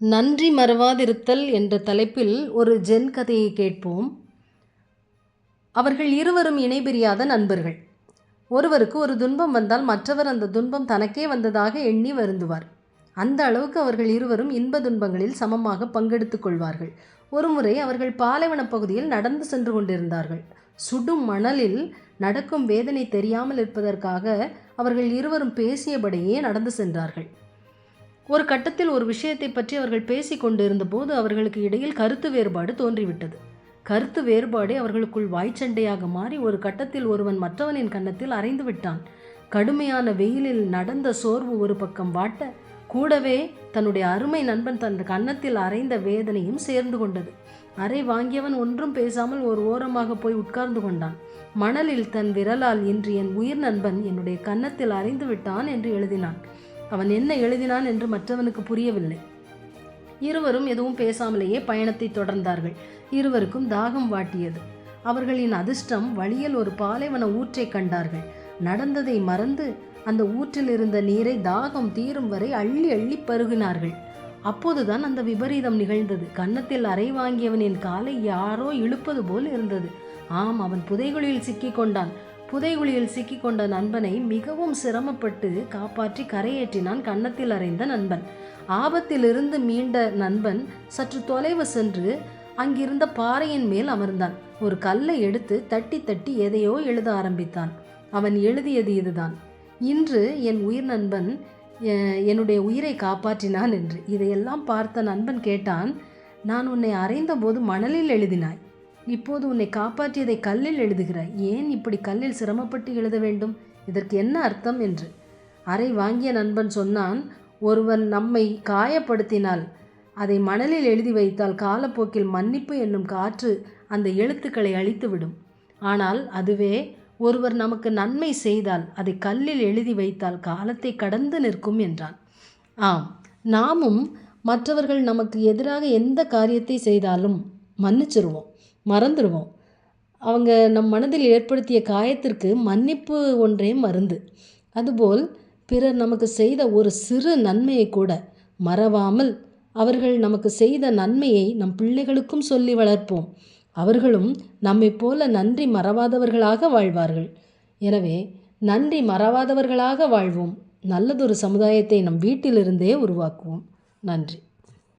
நன்றி மறவாதிருத்தல் என்ற தலைப்பில் ஒரு ஜென் கதையை கேட்போம். அவர்கள் இருவரும் இணைபிரியாத நண்பர்கள். ஒருவருக்கு ஒரு துன்பம் வந்தால் மற்றவர் அந்த துன்பம் தனக்கே வந்ததாக எண்ணி வருந்துவார். அந்த அளவுக்கு அவர்கள் இருவரும் இன்ப துன்பங்களில் சமமாக பங்கெடுத்துக் கொள்வார்கள். ஒருமுறை அவர்கள் பாலைவனப் பகுதியில் நடந்து சென்று கொண்டிருந்தார்கள். சுடும் மணலில் நடக்கும் வேதனை தெரியாமல் இருப்பதற்காக அவர்கள் இருவரும் பேசியபடியே நடந்து சென்றார்கள். ஒரு கட்டத்தில் ஒரு விஷயத்தை பற்றி அவர்கள் பேசிக் கொண்டிருந்தபோது அவர்களுக்கு இடையில் கருத்து வேறுபாடு தோன்றிவிட்டது. கருத்து வேறுபாடே அவர்களுக்குள் வாய்ச்சண்டையாக மாறி ஒரு கட்டத்தில் ஒருவன் மற்றவனின் கன்னத்தில் அறைந்து விட்டான். கடுமையான வெயிலில் நடந்த சோர்வு ஒரு பக்கம் வாட்ட கூடவே தன்னுடைய அருமை நண்பன் தன் கன்னத்தில் அறைந்த வேதனையும் சேர்ந்து கொண்டது. அறை வாங்கியவன் ஒன்றும் பேசாமல் ஒரு ஓரமாக போய் உட்கார்ந்து கொண்டான். மணலில் தன் விரலால் இன்று என் உயிர் நண்பன் என்னுடைய கன்னத்தில் அறைந்து விட்டான் என்று எழுதினான். அவன் என்ன எழுதினான் என்று மற்றவனுக்கு புரியவில்லை. இருவரும் எதுவும் பேசாமலேயே பயணத்தை தொடர்ந்தார்கள். இருவருக்கும் தாகம் வாட்டியது. அவர்களின் அதிர்ஷ்டம் வழியில் ஒரு பாலைவன ஊற்றை கண்டார்கள். நடந்ததை மறந்து அந்த ஊற்றில் இருந்த நீரை தாகம் தீரும் வரை அள்ளி அள்ளி பருகினார்கள். அப்போதுதான் அந்த விபரீதம் நிகழ்ந்தது. கன்னத்தில் அறை வாங்கியவனின் காலை யாரோ இழுப்பது போல் இருந்தது. ஆம் அவன் புதைகுழியில் சிக்கிக் கொண்டான். புதைகுழியில் சிக்கிக்கொண்ட நண்பனை மிகவும் சிரமப்பட்டு காப்பாற்றி கரையேற்றினான் கன்னத்தில் அறைந்த நண்பன். ஆபத்திலிருந்து மீண்ட நண்பன் சற்று தொலைவு சென்று அங்கிருந்த பாறையின் மேல் அமர்ந்தான். ஒரு கல்லை எடுத்து தட்டி தட்டி எதையோ எழுத ஆரம்பித்தான். அவன் எழுதியது இதுதான். இன்று என் உயிர் நண்பன் என்னுடைய உயிரை காப்பாற்றினான் என்று. இதையெல்லாம் பார்த்த நண்பன் கேட்டான் நான் உன்னை அறைந்தபோது மணலில் எழுதினாய். இப்போது உன்னை காப்பாற்றியதை கல்லில் எழுதுகிறாய். ஏன் இப்படி கல்லில் சிரமப்பட்டு எழுத வேண்டும்? இதற்கு என்ன அர்த்தம் என்று. அறை வாங்கிய நண்பன் சொன்னான் ஒருவன் நம்மை காயப்படுத்தினால் அதை மணலில் எழுதி வைத்தால் காலப்போக்கில் மன்னிப்பு என்னும் காற்று அந்த எழுத்துக்களை அழித்துவிடும். ஆனால் அதுவே ஒருவர் நமக்கு நன்மை செய்தால் அதை கல்லில் எழுதி வைத்தால் காலத்தை கடந்து நிற்கும் என்றான். ஆம் நாமும் மற்றவர்கள் நமக்கு எதிராக எந்த காரியத்தை செய்தாலும் மன்னிச்சிருவோம். மறந்துடுவோம். அவங்க நம் மனதில் ஏற்படுத்திய காயத்திற்கு மன்னிப்பு ஒன்றே மருந்து. அதுபோல் பிறர் நமக்கு செய்த ஒரு சிறு நன்மையை கூட மறவாமல் அவர்கள் நமக்கு செய்த நன்மையை நம் பிள்ளைகளுக்கும் சொல்லி வளர்ப்போம். அவர்களும் நம்மை போல நன்றி மறவாதவர்களாக வாழ்வார்கள். எனவே நன்றி மறவாதவர்களாக வாழ்வோம். நல்லதொரு சமுதாயத்தை நம் வீட்டிலிருந்தே உருவாக்குவோம். நன்றி.